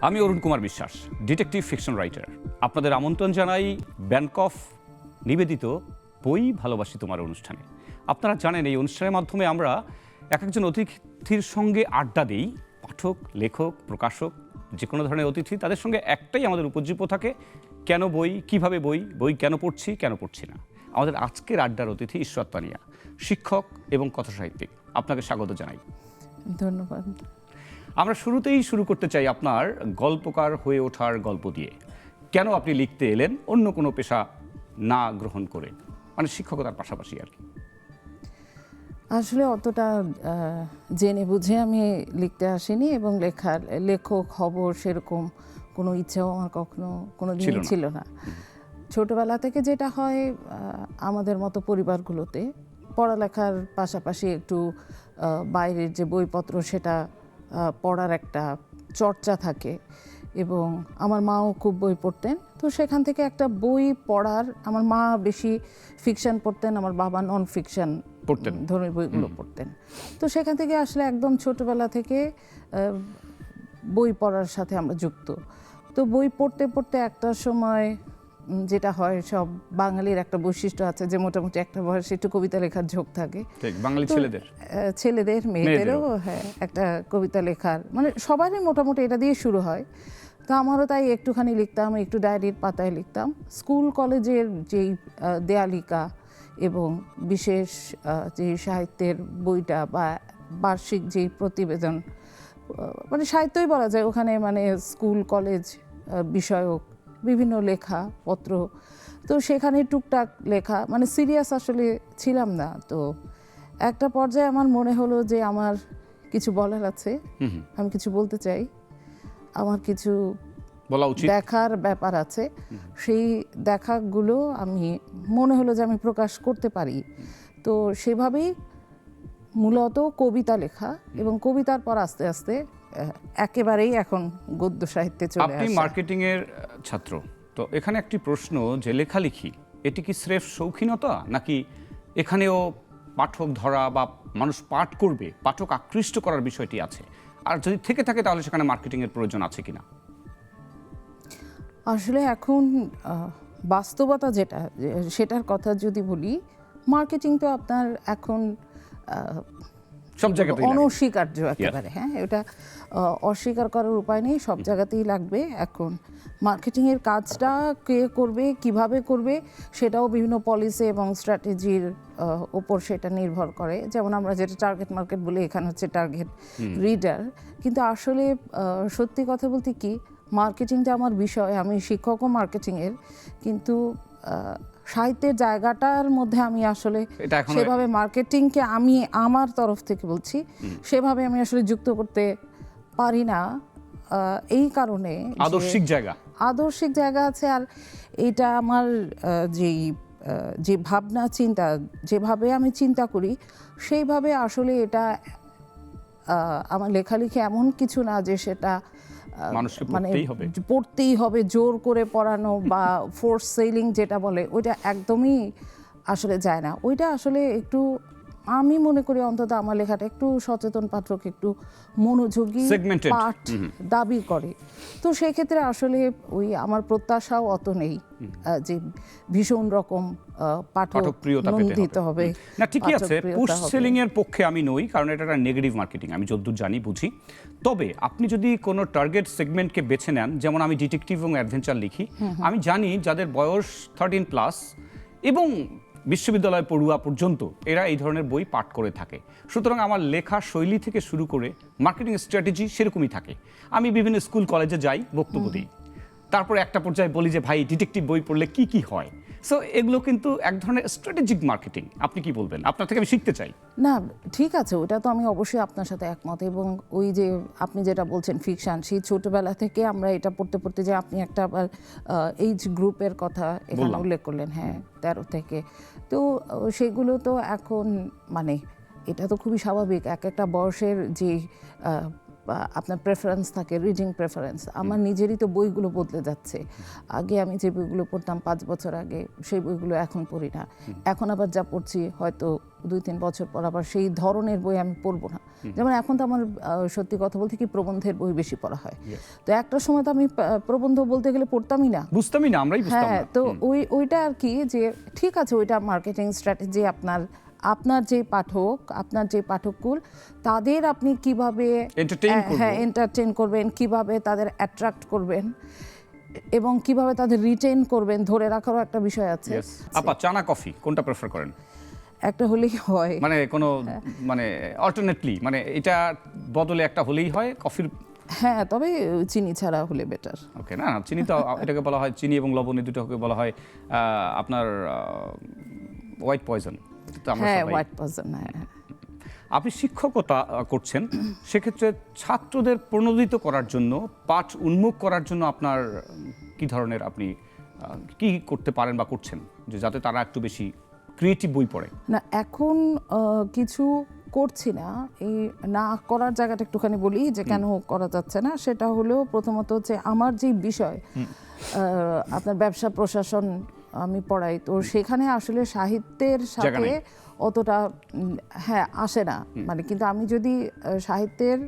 আমি Arun Kumar Biswas detective fiction writer আপনাদের আমন্ত্রণ জানাই ব্যাংকফ নিবেদিত বই ভালোবাসি তোমার অনুষ্ঠানে। আপনারা জানেন, এই অনুষ্ঠানের মাধ্যমে আমরা এক একজন অতিথির সঙ্গে আড্ডা দিই। পাঠক, লেখক, প্রকাশক যে কোনো ধরনের অতিথি তাদের সঙ্গে একটাই আমাদের উপজীব্য থাকে কেন বই কীভাবে বই বই কেন পড়ছি কেন পড়ছি না। আমাদের আজকের আড্ডার অতিথি ঈশ্বর তানিয়া শিক্ষক এবং কথাসাহিত্যিক। আপনাকে স্বাগত জানাই। ধন্যবাদ। আমরা শুরুতেই শুরু করতে চাই আপনার গল্পকার হয়ে ওঠার গল্প দিয়ে। কেন আপনি লিখতে এলেন? অন্য কোনো পেশা না গ্রহণ করে। মানে শিক্ষকতার পাশাপাশি আর কি। আসলে অতটা জেনে বুঝে আমি লিখতে আসিনি এবং লেখার লেখক হব সেরকম কোনো ইচ্ছাও আমার কখনো কোনো ছিল দিনই না। ছিল না ছোটবেলা থেকে যেটা হয় আমাদের মতো পরিবারগুলোতে পড়ালেখার পাশাপাশি একটু বাইরের যে বইপত্র সেটা পড়ার একটা চর্চা থাকে এবং আমার মাও খুব বই পড়তেন তো সেখান থেকে একটা বই পড়ার আমার মা বেশি ফিকশান পড়তেন আমার বাবা নন ফিকশন পড়তেন। ধরনের বইগুলো পড়তেন। তো সেখান থেকে আসলে একদম ছোটবেলা থেকে বই পড়ার সাথে আমরা যুক্ত। তো বই পড়তে পড়তে একটা সময় যেটা হয় সব বাঙালির একটা বৈশিষ্ট্য আছে যে মোটামুটি একটা বয়সে একটু কবিতা লেখার ঝোঁক থাকে। বাঙালি ছেলেদের। ছেলেদের মেয়েদেরও হ্যাঁ একটা কবিতা লেখার। মানে সবারই মোটামুটি এটা দিয়ে শুরু হয়। তো আমারও তাই একটুখানি লিখতাম একটু ডায়েরির পাতায় লিখতাম। স্কুল কলেজের যেই দেয়ালিকা এবং বিশেষ যে সাহিত্যের বইটা বা বার্ষিক যেই প্রতিবেদন মানে সাহিত্যই বলা যায় ওখানে মানে স্কুল কলেজ বিষয়ক বিভিন্ন লেখা পত্র তো সেখানে টুকটাক লেখা মানে সিরিয়াস আসলে ছিলাম না। তো একটা পর্যায়ে আমার মনে হলো যে আমার কিছু বলার আছে আমি কিছু বলতে চাই। আমার কিছু বলা উচিত। দেখার ব্যাপার আছে। সেই দেখাগুলো আমি মনে হলো যে আমি প্রকাশ করতে পারি। তো সেভাবেই মূলত কবিতা লেখা এবং কবিতার পর আস্তে আস্তে একেবারেই এখন গদ্য সাহিত্যে চলে আপনি মার্কেটিং এর ছাত্র। তো এখানে একটি প্রশ্ন যে লেখালেখি এটি কি স্রেফ শৌখিনতা? নাকি এখানেও পাঠক ধরা বা মানুষ পাঠ করবে পাঠক আকৃষ্ট করার বিষয়টি আছে? আর যদি থেকে থাকে তাহলে সেখানে মার্কেটিং এর প্রয়োজন আছে কিনা? আসলে এখন বাস্তবতা যেটা সেটার কথা যদি বলি মার্কেটিং তো আপনার এখন সব জায়গাতেই অনস্বীকার্য একেবারে হ্যাঁ? এটা অস্বীকার করার উপায় নেই সব জায়গাতেই লাগবে এখন। মার্কেটিংয়ের কাজটা কে করবে কীভাবে করবে সেটাও বিভিন্ন পলিসি এবং স্ট্র্যাটেজির ওপর সেটা নির্ভর করে। যেমন আমরা যেটা টার্গেট মার্কেট বলি এখানে হচ্ছে টার্গেট রিডার কিন্তু আসলে সত্যি কথা বলতে কি মার্কেটিংটা আমার বিষয় আমি শিক্ষকও মার্কেটিংয়ের কিন্তু সাহিত্যের জায়গাটার মধ্যে আমি আসলে সেভাবে মার্কেটিংকে আমি আমার তরফ থেকে বলছি সেভাবে আমি আসলে যুক্ত করতে পারি না এই কারণে আদর্শিক জায়গা। আদর্শিক জায়গা আছে আর এটা আমার যেই যে ভাবনা চিন্তা যেভাবে আমি চিন্তা করি সেইভাবে আসলে এটা আমার লেখালেখি এমন কিছু না যে সেটা মানুষকে মানে পড়তেই হবে। পড়তেই হবে জোর করে পড়ানো বা ফোর্স সেলিং যেটা বলে ওইটা একদমই আসলে যায় না ওইটা আসলে একটু আমি মনে করি অন্তত আমার লেখাটা একটু সচেতন পাঠক একটু মনোযোগী. পাঠ দাবি করে। তো সেক্ষেত্রে আসলে ওই আমার প্রত্যাশাও অত নেই যে ভীষণ রকম পাঠক নন্দিত হবে। না ঠিকই আছে। পুশ সেলিং এর পক্ষে আমি নই কারণ এটা একটা নেগেটিভ মার্কেটিং আমি যদ্দূর জানি বুঝি। তবে আপনি যদি কোনো টার্গেট সেগমেন্টকে বেছে নেন যেমন আমি ডিটেকটিভ এবং অ্যাডভেঞ্চার লিখি আমি জানি যাদের বয়স থার্টিন প্লাস এবং বিশ্ববিদ্যালয় পড়ুয়া পর্যন্ত এরা এই ধরনের বই পাঠ করে থাকে। সুতরাং আমার লেখা শৈলী থেকে শুরু করে মার্কেটিং স্ট্র্যাটেজি সেরকমই থাকে। আমি বিভিন্ন স্কুল কলেজে যাই বক্তব্য দিই। তারপর একটা পর্যায়ে বলি যে ভাই ডিটেকটিভ বই পড়লে কি কি হয়? সো এগুলো কিন্তু এক ধরনের স্ট্র্যাটেজিক মার্কেটিং আপনি কি বলবেন? আপনার থেকে আমি শিখতে চাই। না ঠিক আছে ওটা তো আমি অবশ্যই আপনার সাথে একমত এবং ওই যে আপনি যেটা বলছেন ফিকশান সেই ছোটবেলা থেকে আমরা এটা পড়তে পড়তে যে আপনি একটা আবার এইজ গ্রুপের কথা এখানে উল্লেখ করলেন হ্যাঁ তেরো থেকে। তো সেগুলো তো এখন মানে এটা তো খুবই স্বাভাবিক এক একটা বয়সের যে আপনার প্রেফারেন্স থাকে রিডিং প্রেফারেন্স আমার নিজেরই তো বইগুলো বদলে যাচ্ছে। আগে আমি যে বইগুলো পড়তাম পাঁচ বছর আগে সেই বইগুলো এখন পড়ি না। এখন আবার যা পড়ছি হয়তো দুই তিন বছর পর আবার সেই ধরনের বই আমি পড়ব না। যেমন এখন তো আমার সত্যি কথা বলতে কি প্রবন্ধের বই বেশি পড়া হয়। তো একটা সময় তো আমি প্রবন্ধ বলতে গেলে পড়তামই না। বুঝতামই না আমরাই হ্যাঁ তো ওই ওইটা আর কি যে ঠিক আছে ওইটা মার্কেটিং স্ট্র্যাটেজি আপনার আপনার যে পাঠক আপনার যে পাঠককুল তাদের আপনি কীভাবে হ্যাঁ। এন্টারটেন করবেন কীভাবে তাদের অ্যাট্রাক্ট করবেন এবং কীভাবে তাদের রিটেন করবেন ধরে রাখারও একটা বিষয় আছে। Yes. আপা চা না কফি? কোনটা প্রেফার করেন? একটা হলেই হয়। মানে কোনো হ্যাঁ। মানে অল্টারনেটলি মানে এটা বদলে একটা হলেই হয় কফির? হ্যাঁ তবে চিনি ছাড়া হলে বেটার ওকে না না, চিনি তো এটাকে বলা হয় চিনি এবং লবণ এই দুটোকে বলা হয় আপনার হোয়াইট পয়জন তো আমরা হ্যাঁ সবাই হোয়াইট পার্সন হ্যাঁ। আপনি শিক্ষকতা করছেন। সেক্ষেত্রে ছাত্রদের প্রণোদিত করার জন্য পাঠ উন্মুখ করার জন্য আপনার কি ধরনের আপনি আহ, কি করতে পারেন বা করছেন? যে যাতে তারা একটু বেশি ক্রিয়েটিভ বই পড়ে। না এখন আহ, কিছু করছি না। এই না করার জায়গাটা একটুখানি বলি যে কেন করা যাচ্ছে না। সেটা হলো প্রথমত হচ্ছে আমার যে বিষয় আহ, আপনার ব্যবসা প্রশাসন আমি পড়াই। তো সেখানে আসলে সাহিত্যের সাথে অতটা হ্যাঁ আসে না। মানে কিন্তু আমি যদি সাহিত্যের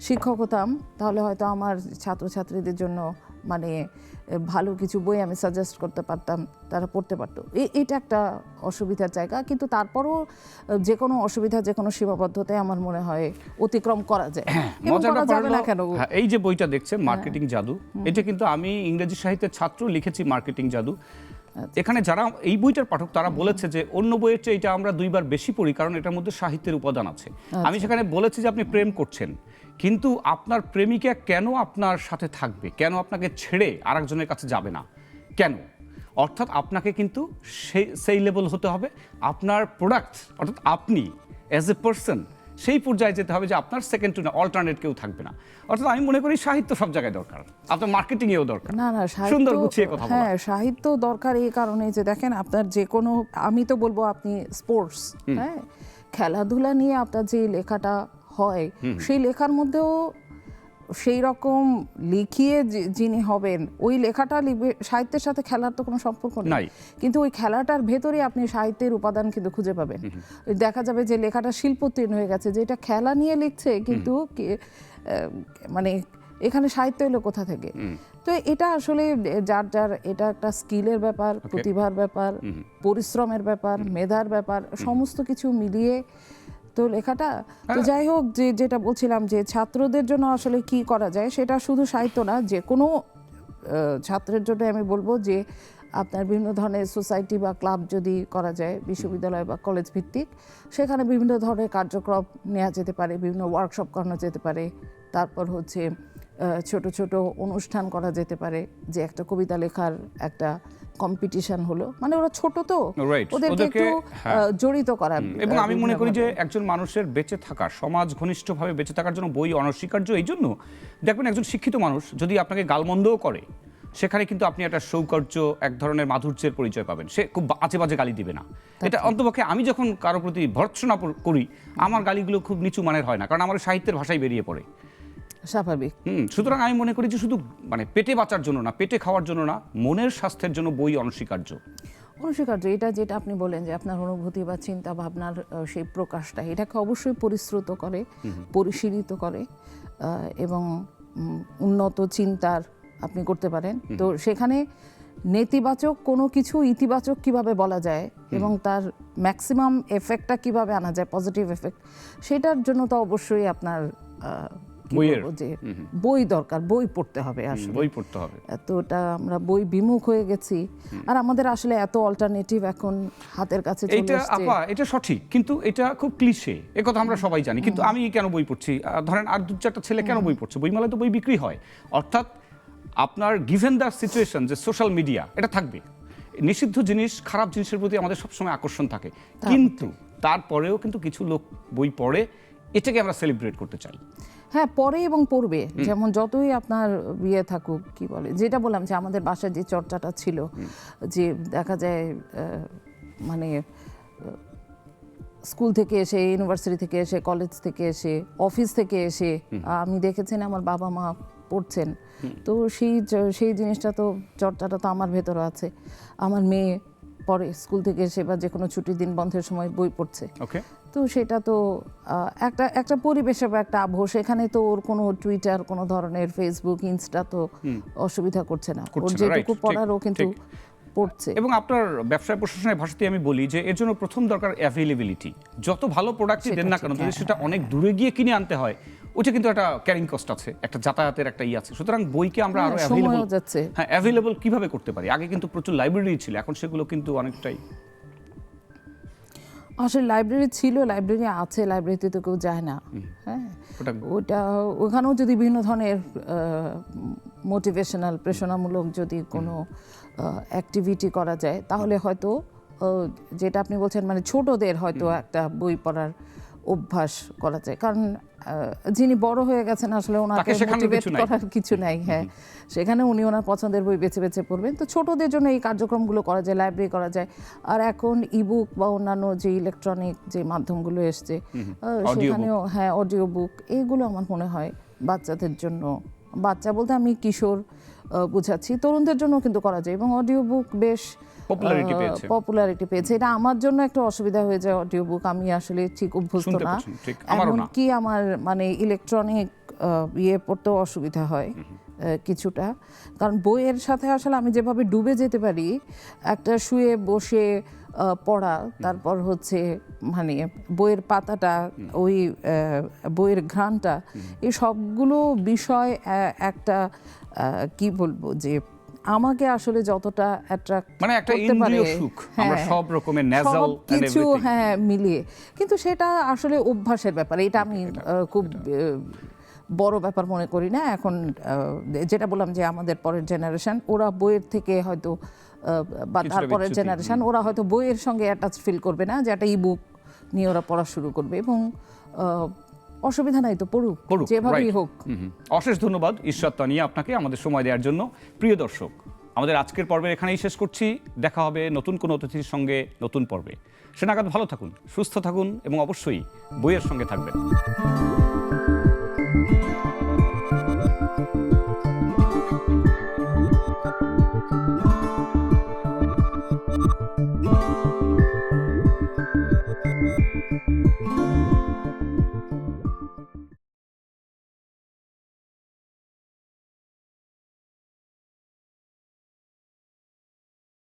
শিক্ষক হতাম তাহলে হয়তো আমার ছাত্রছাত্রীদের জন্য মানে ভালো কিছু বই আমি সাজেস্ট করতে পারতাম তারা পড়তে পারতো। এটা একটা অসুবিধার জায়গা। কিন্তু তারপরও যে কোনো অসুবিধা যে কোনো সীমাবদ্ধতায় আমার মনে হয় অতিক্রম করা যায়। এবং করা যাবে না কেন? হ্যাঁ, এই যে বইটা দেখছেন মার্কেটিং জাদু এটা কিন্তু আমি ইংরেজি সাহিত্যের ছাত্র লিখেছি মার্কেটিং জাদু। এখানে যারা এই বইটার পাঠক তারা বলেছে যে অন্য বইয়ের চেয়ে এটা আমরা দুইবার বেশি পড়ি কারণ এটার মধ্যে সাহিত্যের উপাদান আছে। আচ্ছা। আমি সেখানে বলেছি যে আপনি প্রেম করছেন কিন্তু আপনার প্রেমিকা কেন আপনার সাথে থাকবে? কেন আপনাকে ছেড়ে আরেকজনের কাছে যাবে না? কেন? অর্থাৎ আপনাকে কিন্তু সেই সেই লেভেল হতে হবে। আপনার প্রোডাক্ট অর্থাৎ আপনি অ্যাজ এ পার্সন সেই পর্যায়ে যেতে হবে যে আপনার সেকেন্ড টু না অল্টারনেট কেউ থাকবে না। অর্থাৎ আমি মনে করি সাহিত্য সব জায়গায় দরকার। আপনার মার্কেটিংয়েও দরকার। না না সুন্দর গুছিয়ে কথা হ্যাঁ সাহিত্য দরকার এই কারণে যে দেখেন আপনার যে কোনো আমি তো বলব আপনি স্পোর্টস হ্যাঁ? খেলাধুলা নিয়ে আপনার যে লেখাটা হয় সেই লেখার মধ্যেও সেই রকম লিখিয়ে যিনি হবেন ওই লেখাটা লিখবে সাহিত্যের সাথে খেলার তো কোনো সম্পর্ক নাই। নেই। কিন্তু ওই খেলাটার ভেতরে আপনি সাহিত্যের উপাদান কিন্তু খুঁজে পাবেন। দেখা যাবে যে লেখাটা শিল্পোত্তীর্ণ হয়ে গেছে যে এটা খেলা নিয়ে লিখছে কিন্তু মানে এখানে সাহিত্য এলো কোথা থেকে? তো এটা আসলে যার যার এটা একটা স্কিলের ব্যাপার প্রতিভার ব্যাপার পরিশ্রমের ব্যাপার মেধার ব্যাপার সমস্ত কিছু মিলিয়ে তো লেখাটা তো যাই হোক যে যেটা বলছিলাম যে ছাত্রদের জন্য আসলে কি করা যায় সেটা শুধু সাহিত্য না যে কোনো ছাত্রের জন্য আমি বলব যে আপনার বিভিন্ন ধরনের সোসাইটি বা ক্লাব যদি করা যায় বিশ্ববিদ্যালয় বা কলেজ ভিত্তিক সেখানে বিভিন্ন ধরনের কার্যক্রম নেওয়া যেতে পারে বিভিন্ন ওয়ার্কশপ করানো যেতে পারে। তারপর হচ্ছে ছোট ছোট অনুষ্ঠান করা যেতে পারে যে একটা কবিতা লেখার একটা কম্পিটিশন হলো। মানে ওরা ছোট তো। ওদেরকে একটু হ্যাঁ। জড়িত করা এবং আমি মনে করি যে একজন মানুষের বেঁচে থাকা সমাজ ঘনিষ্ঠভাবে বেঁচে থাকার জন্য বই অনস্বীকার্য এই জন্য দেখবেন একজন শিক্ষিত মানুষ যদি আপনাকে গালমন্দও করে সেখানে কিন্তু আপনি একটা সৌকর্য এক ধরনের মাধুর্যের পরিচয় পাবেন। সে খুব বাজে বাজে গালি দিবে না। এটা অন্তপক্ষে আমি যখন কারও প্রতি ভর্ৎসনা করি আমার গালিগুলো খুব নিচু মানের হয় না। কারণ আমার সাহিত্যের ভাষায় বেরিয়ে পড়ে। স্বাভাবিক। হুম সুতরাং আমি মনে করি যে শুধু মানে পেটে বাঁচার জন্য না পেটে খাওয়ার জন্য না মনের স্বাস্থ্যের জন্য বই অনস্বীকার্য। অনস্বীকার্য এটা যেটা আপনি বলেন যে আপনার অনুভূতি বা চিন্তা ভাবনার সেই প্রকাশটা এটাকে অবশ্যই পরিশ্রুত করে পরিশীলিত করে এবং উন্নত চিন্তার আপনি করতে পারেন। তো সেখানে নেতিবাচক কোনো কিছু ইতিবাচক কীভাবে বলা যায় এবং তার ম্যাক্সিমাম এফেক্টটা কীভাবে আনা যায় পজিটিভ এফেক্ট সেটার জন্য তো অবশ্যই আপনার কি। বলব যে বই দরকার বই পড়তে হবে আসলে। বই পড়তে হবে। এতটা আমরা বই বিমুখ হয়ে গেছি। আর আমাদের আসলে এত অল্টারনেটিভ এখন হাতের কাছে এইটা আপা এটা সঠিক কিন্তু এটা খুব ক্লিশে। এ কথা আমরা সবাই জানি কিন্তু আমি কেন বই পড়ছি? ধরেন আর দু চারটা ছেলে কেন বই পড়ছে? বইমেলায় তো বই বিক্রি হয়। অর্থাৎ আপনার গিভেন দ্য সিচুয়েশন যে সোশ্যাল মিডিয়া এটা থাকবে। নিষিদ্ধ জিনিস খারাপ জিনিসের প্রতি আমাদের সবসময় আকর্ষণ থাকে। কিন্তু তারপরেও কিন্তু কিছু লোক বই পড়ে এটাকে আমরা সেলিব্রেট করতে চাই। হ্যাঁ পরে এবং পড়বে যেমন যতই আপনার বিয়ে থাকুক কি বলে যেটা বললাম যে আমাদের বাসায় যে চর্চাটা ছিল যে দেখা যায় মানে স্কুল থেকে এসে ইউনিভার্সিটি থেকে এসে কলেজ থেকে এসে অফিস থেকে এসে আমি দেখেছি না আমার বাবা মা পড়ছেন। তো সেই সেই জিনিসটা তো চর্চাটা তো আমার ভেতরে আছে। আমার মেয়ে পরে স্কুল থেকে এসে বা যে কোনো ছুটির দিন বন্ধের সময় বই পড়ছে। তো সেটা তো একটা একটা পরিবেশে বা একটা আবহ সেখানে তো ওর কোনো টুইটার কোনো ধরনের ফেসবুক ইনস্টা তো অসুবিধা করছে না। ওর যেটুকু right, ঠিক, পড়ার ও কিন্তু পড়ছে। এবং আপনার ব্যবসায় প্রশাসনের ভাষাতে আমি বলি যে এর জন্য প্রথম দরকার অ্যাভেলেবিলিটি যত ভালো প্রোডাক্টই দেন না কেন যদি সেটা অনেক দূরে গিয়ে কিনে আনতে হয় ওটা কিন্তু একটা ক্যারিং কস্ট আছে একটা যাতায়াতের একটা ই আছে। সুতরাং বইকে আমরা আরও হ্যাঁ, অ্যাভেলেবল যাচ্ছে। হ্যাঁ অ্যাভেলেবল কীভাবে করতে পারি? আগে কিন্তু প্রচুর লাইব্রেরি ছিল এখন সেগুলো কিন্তু অনেকটাই আসলে লাইব্রেরি ছিল লাইব্রেরি আছে লাইব্রেরিতে তো কেউ যায় না। হ্যাঁ ওটা ওখানেও যদি বিভিন্ন ধরনের মোটিভেশনাল প্রেরণামূলক যদি কোনো অ্যাক্টিভিটি করা যায় তাহলে হয়তো যেটা আপনি বলছেন মানে ছোটদের হয়তো একটা বই পড়ার অভ্যাস করা যায়। কারণ যিনি বড় হয়ে গেছেন আসলে ওনাকে মোটিভেট। করার কিছু নাই হ্যাঁ। সেখানে উনি ওনার পছন্দের বই বেছে বেছে পড়বেন। তো ছোটদের জন্য এই কার্যক্রমগুলো করা যায় লাইব্রেরি করা যায়। আর এখন ইবুক বা অন্যান্য যে ইলেকট্রনিক যে মাধ্যমগুলো এসছে সেখানেও হ্যাঁ অডিও বুক এইগুলো আমার মনে হয় বাচ্চাদের জন্য বাচ্চা বলতে আমি কিশোর বুঝাচ্ছি তরুণদের জন্য কিন্তু করা যায়। এবং অডিও বুক বেশ Popularity পেয়েছে। পপুলারিটি পেয়েছে। এটা আমার জন্য একটা অসুবিধা হয়ে যায় অডিও বুক আমি আসলে ঠিক অভ্যস্ত না। পছন্দ, ঠিক। আমারও না। কি আমার মানে ইলেকট্রনিক ইয়ে পড়তেও অসুবিধা হয় কিছুটা। কারণ বইয়ের সাথে আসলে আমি যেভাবে ডুবে যেতে পারি একটা শুয়ে বসে পড়া তারপর হচ্ছে মানে বইয়ের পাতাটা ওই বইয়ের ঘ্রাণটা এই সবগুলো বিষয় একটা কি বলব যে আমাকে আসলে যতটা অ্যাট্রাক্ট মানে একটা ইন্দ্রিয় সুখ আমরা সব রকমের and কিছু হ্যাঁ মিলিয়ে। কিন্তু সেটা আসলে অভ্যাসের ব্যাপার এটা আমি খুব বড় ব্যাপার মনে করি না। এখন যেটা বললাম যে আমাদের পরের জেনারেশন ওরা বইয়ের থেকে হয়তো বা তারপরের জেনারেশন ওরা হয়তো বইয়ের সঙ্গে অ্যাটাচ ফিল করবে না যে একটা ইবুক নিয়ে ওরা পড়া শুরু করবে এবং অসুবিধা নাই তো পড়ুক পড়ুক, যেভাবেই হোক। অশেষ ধন্যবাদ ঈশ্বর তানিয়া আপনাকে আমাদের সময় দেওয়ার জন্য। প্রিয় দর্শক আমাদের আজকের পর্বে এখানেই শেষ করছি। দেখা হবে নতুন কোনো অতিথির সঙ্গে নতুন পর্বে। সে নাগাদ ভালো থাকুন সুস্থ থাকুন এবং অবশ্যই বইয়ের সঙ্গে থাকবেন।